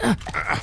Ah!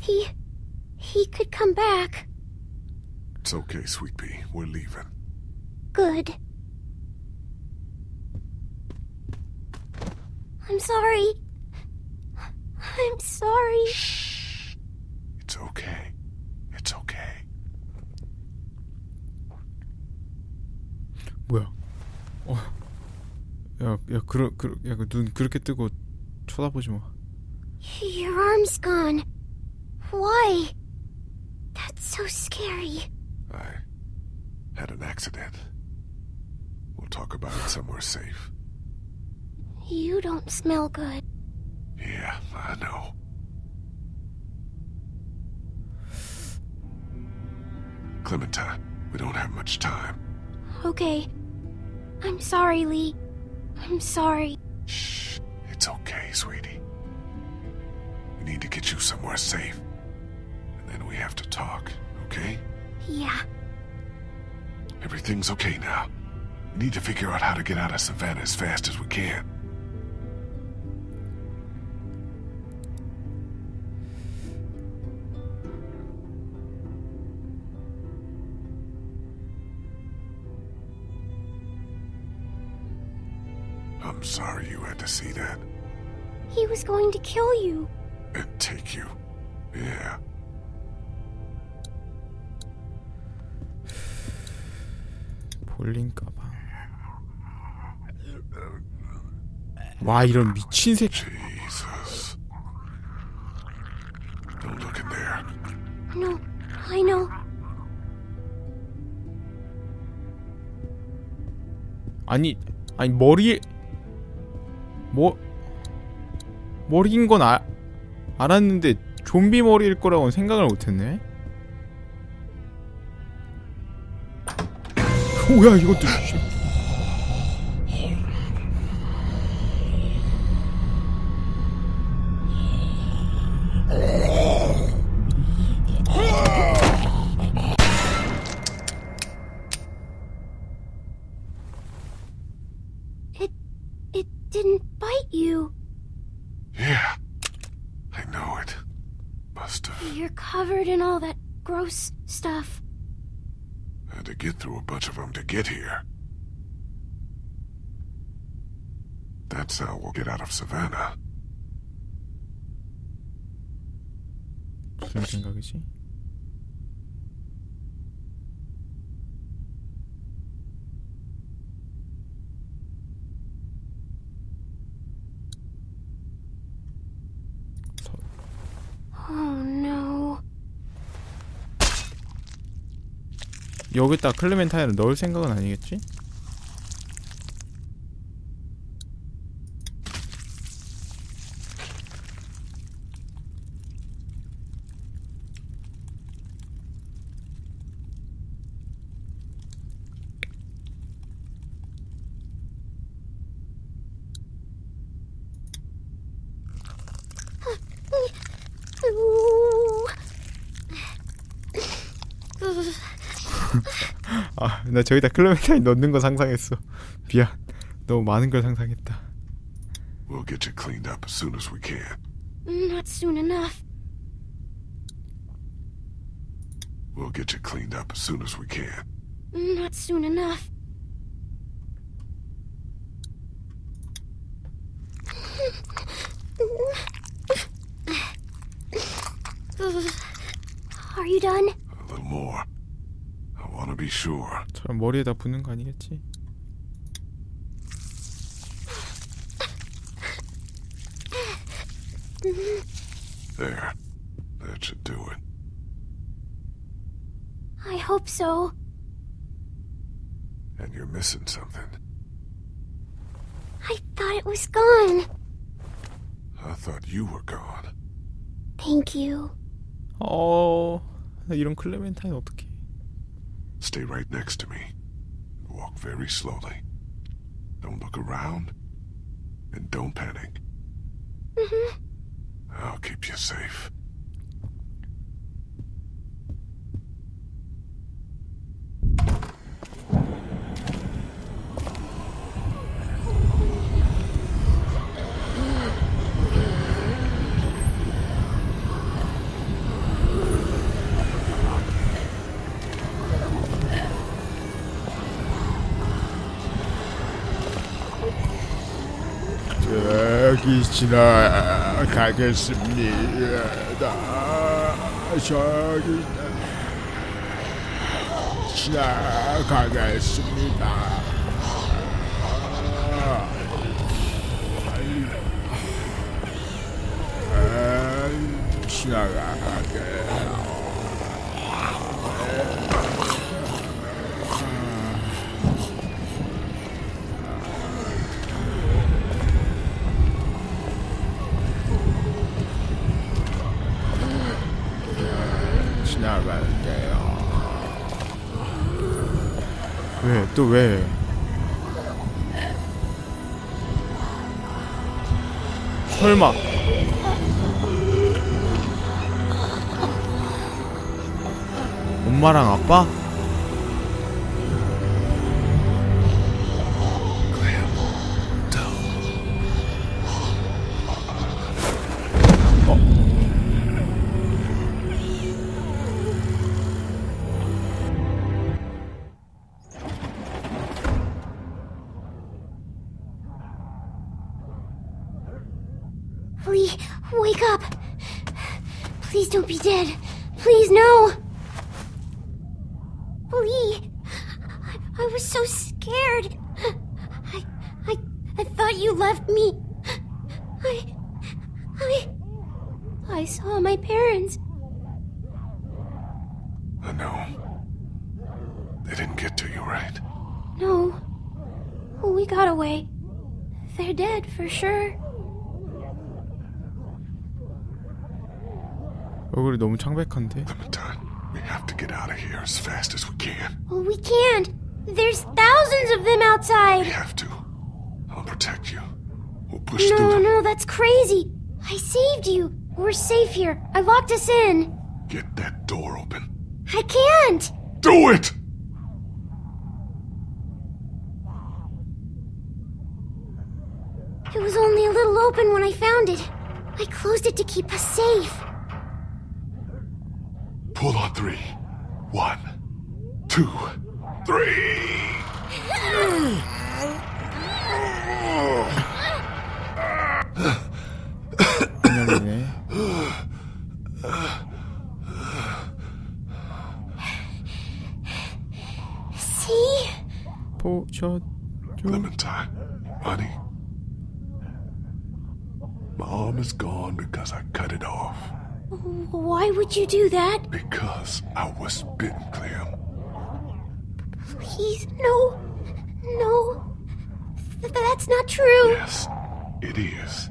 He. he could come back. It's okay, Sweet Pea. We're leaving. Good. I'm sorry. I'm sorry. It's okay. It's okay. 뭐야? 어, 야, 야, 그러, 그러, 야, 그 눈 그렇게 뜨고 쳐다보지 마. Your arm's gone. Why? That's so scary. I had an accident. We'll talk about it somewhere safe. You don't smell good. Yeah, I know. Clementine, we don't have much time. Okay. I'm sorry, Lee. I'm sorry. Shh. It's okay, sweetie. We need to get you somewhere safe. And then we have to talk, okay? Yeah. Everything's okay now. We need to figure out how to get out of Savannah as fast as we can. I'm sorry you had to see that He was going to kill you. 가방. 와 이런 미친 새끼. Jesus. Don't look in there. No, I know. 아니 아니 머리에 뭐 머리인 건 아, 알았는데 좀비 머리일 거라고는 생각을 못했네. 뭐야 이것도. 씨. It. it didn't bite you. Yeah. I know it. Must have You're covered in all that gross stuff. had to get through a bunch of them to get here. That's how we'll get out of Savannah. 무슨 생각이지? 여기다 클레멘타인을 넣을 생각은 아니겠지? 아, 나 저기다 클레멘타인 넣는 거 상상했어. 미안. 너무 많은 걸 상상했다. We'll get you cleaned up as soon as we can. Not soon enough. We'll get you cleaned up as soon as we can. Not soon enough. Ugh. Are you done? A little more. I want to be sure. 저 머리에다 붓는 거 아니겠지? There. That should do it. I hope so. And you're missing something. I thought it was gone. I thought you were gone. Thank you. 어, 나 이런 클레멘타인 어떡해? Stay right next to me. Walk very slowly. Don't look around. And don't panic. Mm-hmm. I'll keep you safe. 저기 지나가겠습니다. 저기 지나가겠습니다. 지나가게. 지나갈게요. 왜? 또 왜? 설마? 엄마랑 아빠? got away. They're dead for sure. 얼굴이 너무 창백한데? Clementine, we have to get out of here as fast as we can. Well, we can't. There's thousands of them We outside. have to. I'll protect you. We'll push through No, them. no, that's crazy. I saved you. We're safe here. I locked us in. Get that door open. I can't. Do it! I found it. I closed it to keep us safe. Pull on three. One, two, three! See? Pork chard. Honey. My arm is gone because I cut it off. Why would you do that? Because I was bitten, Clem. Please, no. No. Th- that's not true. Yes, it is.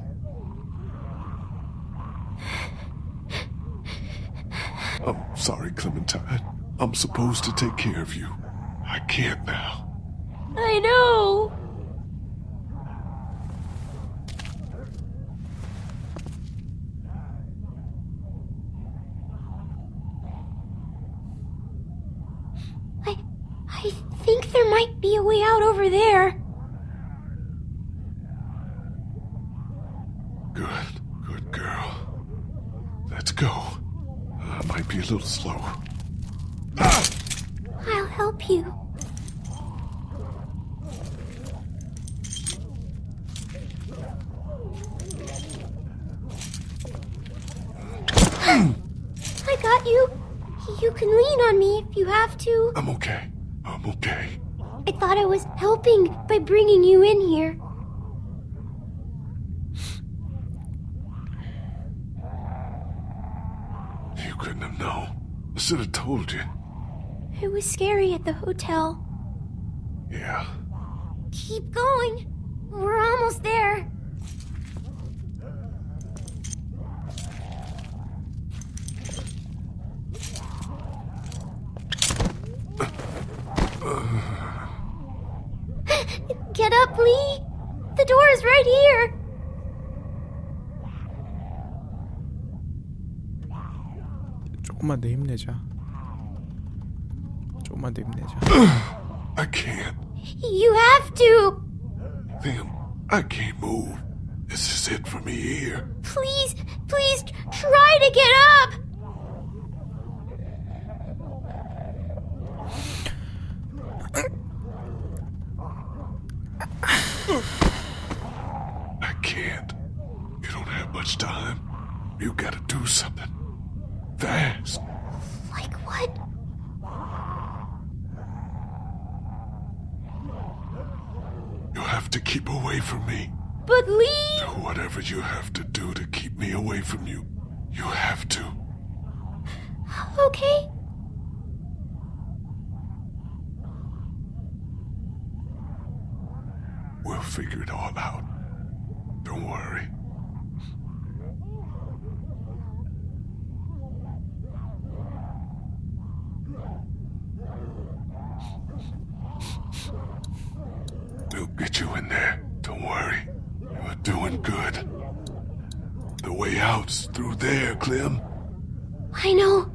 I'm sorry, Clementine. I'm supposed to take care of you. I can't now. I know. I I think there might be a way out over there. Good, good girl. Let's go. I might be a little slow. I'll help you. I got you. You can lean on me if you have to. I'm okay. I'm okay. I thought I was helping by bringing you in here. You couldn't have known. I should have told you. It was scary at the hotel. Yeah. Keep going. We're almost there. Get up, Lee. The door is right here. 조금만 더 힘내자. 조금만 더 힘내자. I can't. You have to. Liam, I can't move. This is it for me here. Please, please try to get up. Have to keep away from me. But Lee. Do whatever you have to do to keep me away from you. You have to. Okay. We'll figure it all out. Don't worry. We'll get you in there. Don't worry. You're doing good. The way out's through there, Clem. I know.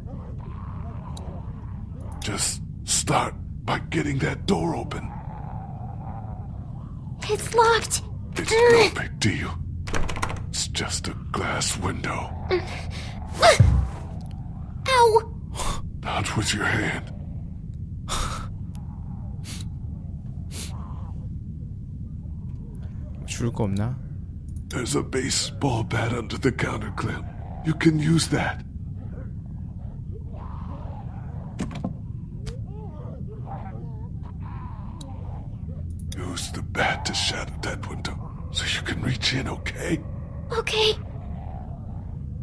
Just start by getting that door open. It's locked. It's no big deal. It's just a glass window. Ow! Not with your hand. 줄 거 없나? There's a baseball bat under the counter, Clem. You can use that. Use the bat to shatter that window so you can reach in, okay? Okay.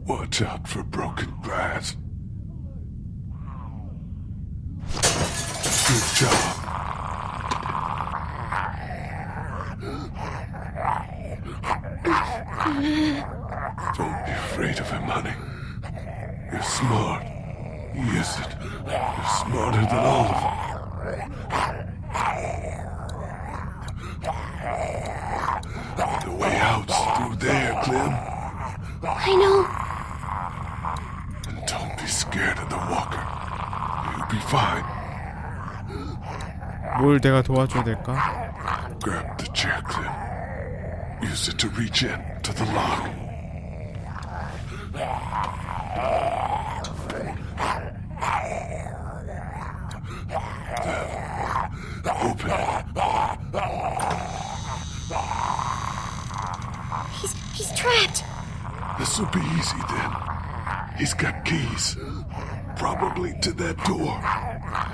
Watch out for broken glass. Good job. Don't be afraid of him, honey. You're smart. He isn't. You're smarter than all of them. The way out's through there, Clem. I know. And don't be scared of the walker. You'll be fine. 뭘 내가 도와줘야 될까? Grab the chair, Clem. Use it to reach in to the lock. He's he's trapped. This'll be easy then. He's got keys. Probably to that door.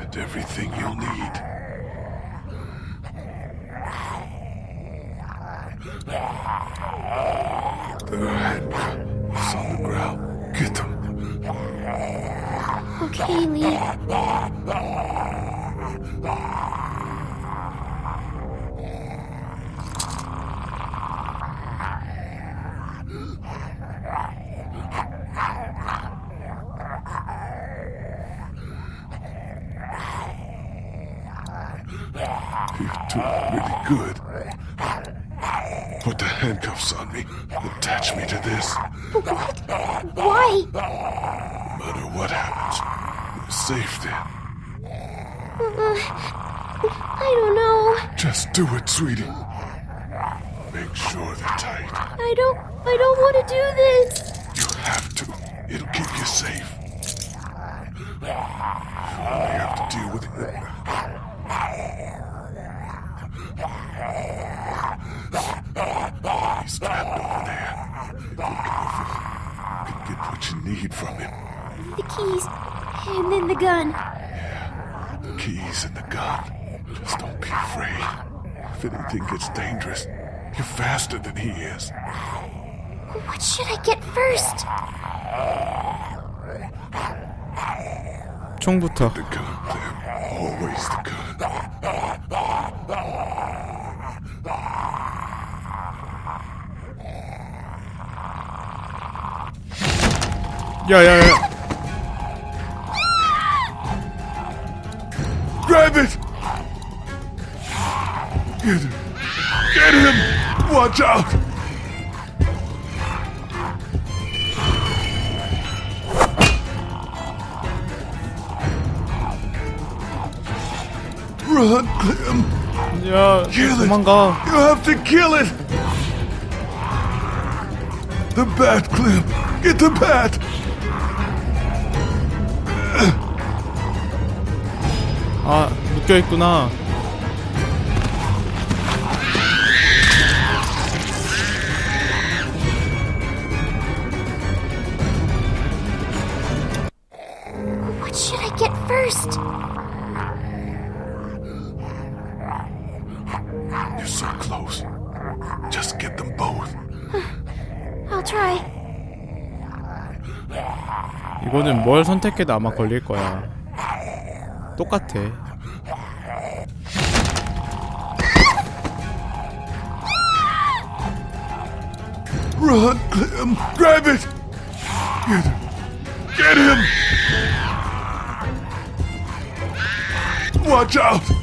And everything you'll need. Okay, Lee. You're doing really good. Put the handcuffs on me. Attach me to this. What? Why? No matter what happens, you're safe then. I don't know. Sweetie. Make sure they're tight. I don't. I don't want to do this. You have to. It'll keep you safe. You only have to deal with him. He's trapped over there. You can get what you need from him. the keys, and then the gun. The keys and the gun. Just don't be afraid. If anything gets dangerous, you're faster than he is. What should I get first? 총부터. The gun, Clem. Always the gun. 야야야. Run, Clem! 야 Kill it! 도망가. You have to kill it! The bat, Clem! Get the bat! 아 묶여 있구나. 이거는 뭘 선택해도 아마 걸릴 거야. 똑같아. Clem! Grab it! Get him! Get him! Watch out!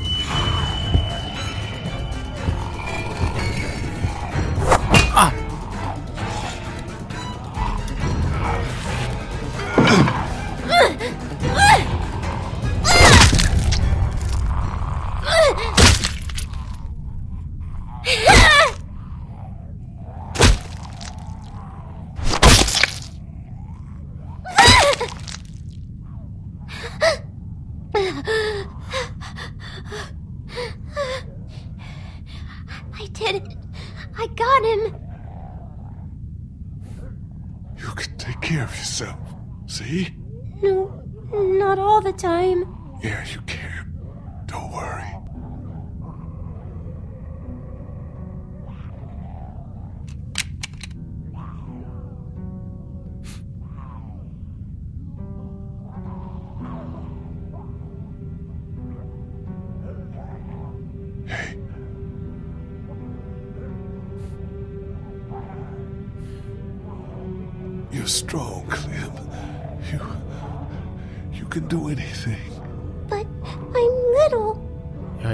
Take care of yourself. See? No, not all the time. Yeah, you can. Don't worry.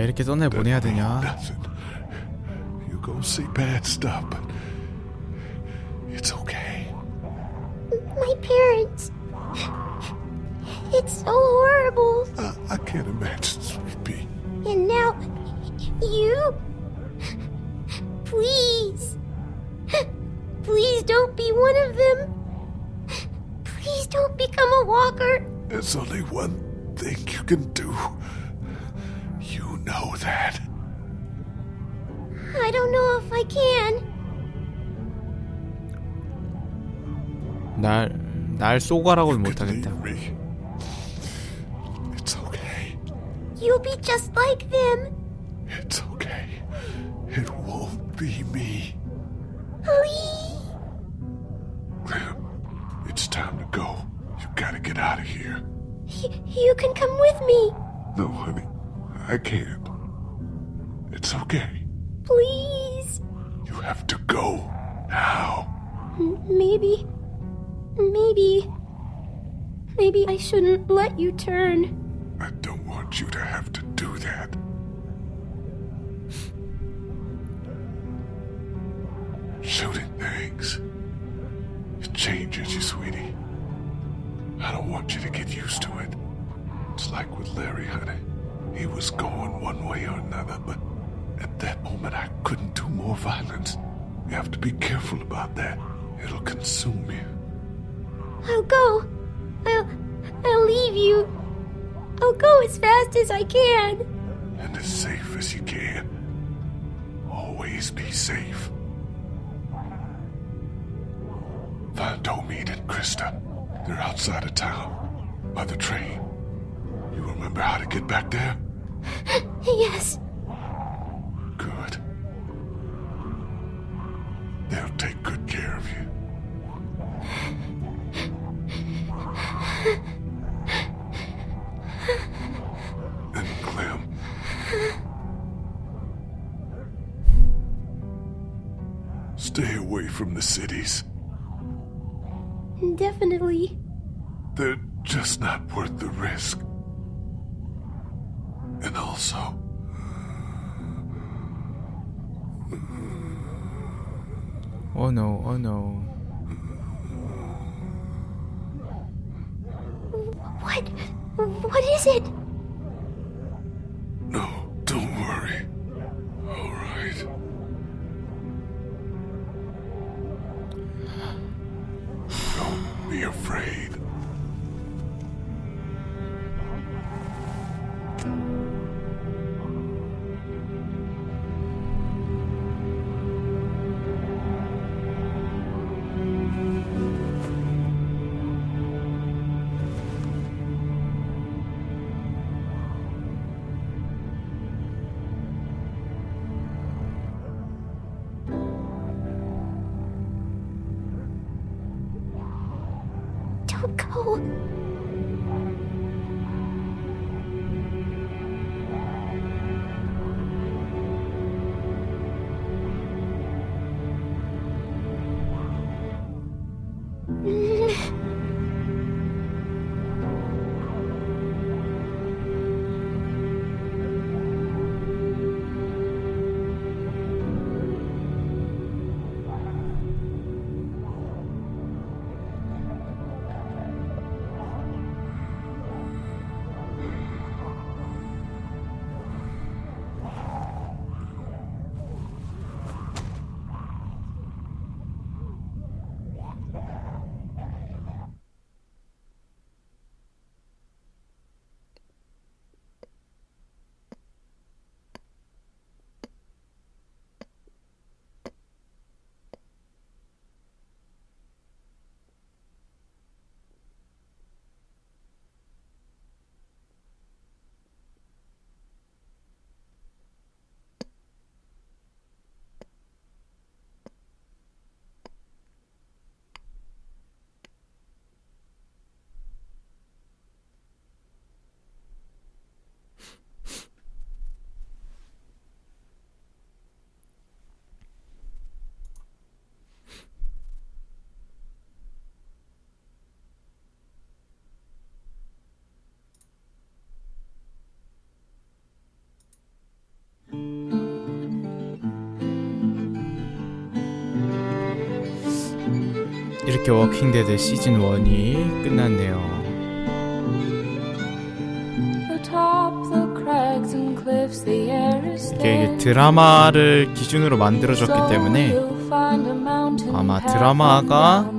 이렇게 썬애 보내야 되냐? Nothing. You go see bad stuff, but it's okay. My parents. It's so horrible. I, I can't imagine, sweetie. And now, you? Please. Please don't be one of them. Please don't become a walker. There's only one thing you can do. You know that. I don't know if I can. 날, 날 쏘가라고는 You can 못하겠다. leave me. It's okay. You'll be just like them. It's okay. It won't be me. Please. Clem, it's time to go. You gotta get out of here. Y- you can come with me. No, honey, I can't. It's okay. Please. You have to go now. Maybe. Maybe. Maybe I shouldn't let you turn. I don't want you to have to do that. Shooting things. It changes you, sweetie. I don't want you to get used to it. It's like with Larry, honey. He was going one way or another, but at that moment I couldn't do more violence. You have to be careful about that. It'll consume you. I'll go. I'll. I'll leave you. I'll go as fast as I can. and as safe as you can. Always be safe. Find Omid and Krista. They're outside of town, by the train. You remember how to get back there? Yes. Good. They'll take good care of you. And Clem. Stay away from the cities. Definitely. They're just not worth the risk. And also, Oh no, oh no. What? What is it? no, don't worry. All right. Don't be afraid. 이렇게 워킹데드 시즌 1이 끝났네요. 이게. 드라마를 기준으로 만들어졌기 때문에 아마 드라마가.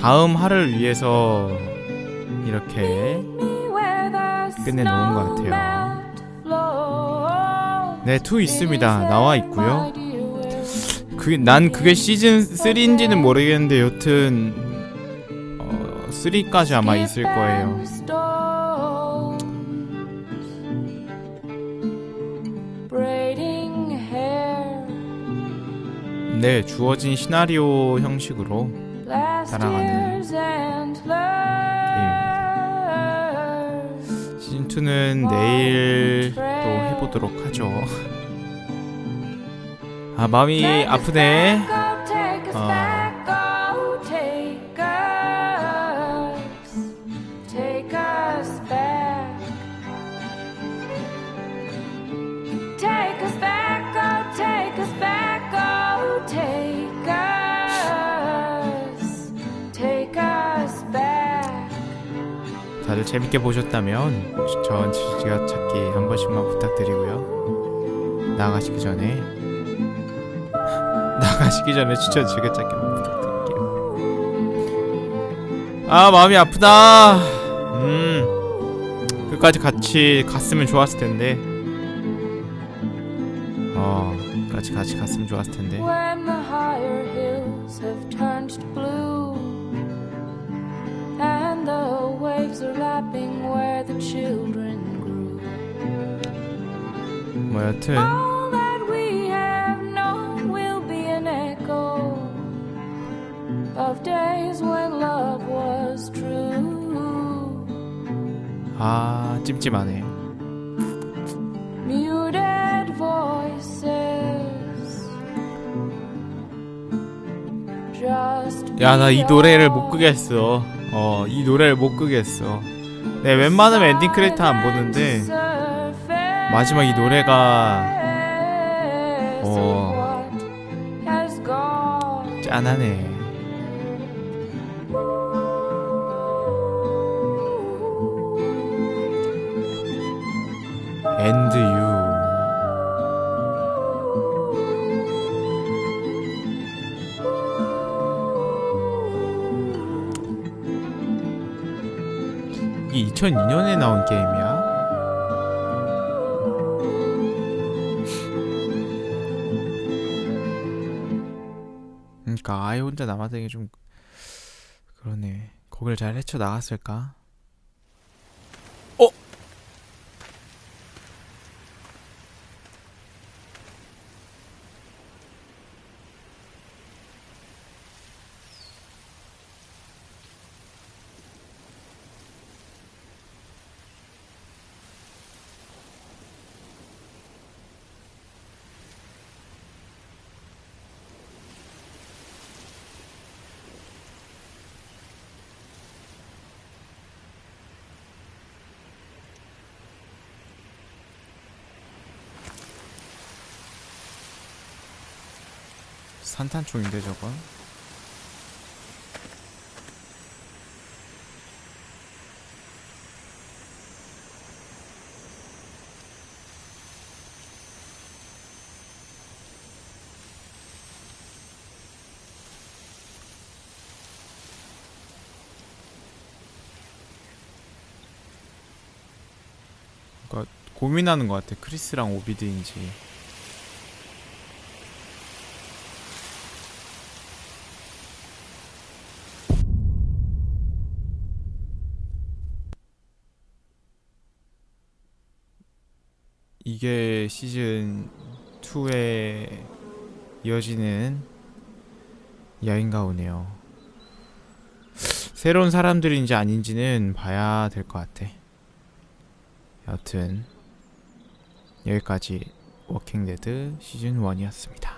다음 화를 위해서 이렇게 끝내놓은 것 같아요. 네, 2 있습니다. 나와 있고요. 그, 난 그게 시즌 3인지는 모르겠는데 여튼 어, 3까지 아마 있을 거예요. 네, 주어진 시나리오 형식으로 따라가는 antlers. 시즌 2는 내일 또 해보도록 하죠. 아 마음이 아프네. 어. 다들 재밌게 보셨다면 추천 지지가 찾기 한 번씩만 부탁드리고요. 나가시기 전에 나가시기 전에 추천 지지가 찾기만 부탁드릴게요. 아 마음이 아프다. 음 끝까지 같이 갔으면 좋았을 텐데. 어 끝까지 같이 갔으면 좋았을 텐데. The waves are lapping where the children grew. 뭐 여튼 All that we have known will be an echo of days when love was true. 아 찜찜하네. Muted voices. Just 야 나 이 노래를 못 끄겠어. 어 이 노래를 못 끄겠어. 네 웬만하면 엔딩 크레디트 안 보는데 마지막 이 노래가 어. 짠하네. 엔드 2002년에 나온 게임이야? 그러니까 아예 혼자 남아되는 게좀 그러네. 거길 잘 헤쳐 나갔을까? 산탄총인데 저건? 그러니까 고민하는 것 같아. 크리스랑 오비드인지. 이게 시즌 2에 이어지는 이야기인가 보네요. 새로운 사람들인지 아닌지는 봐야 될 것 같아. 여튼 여기까지 워킹데드 시즌 1이었습니다.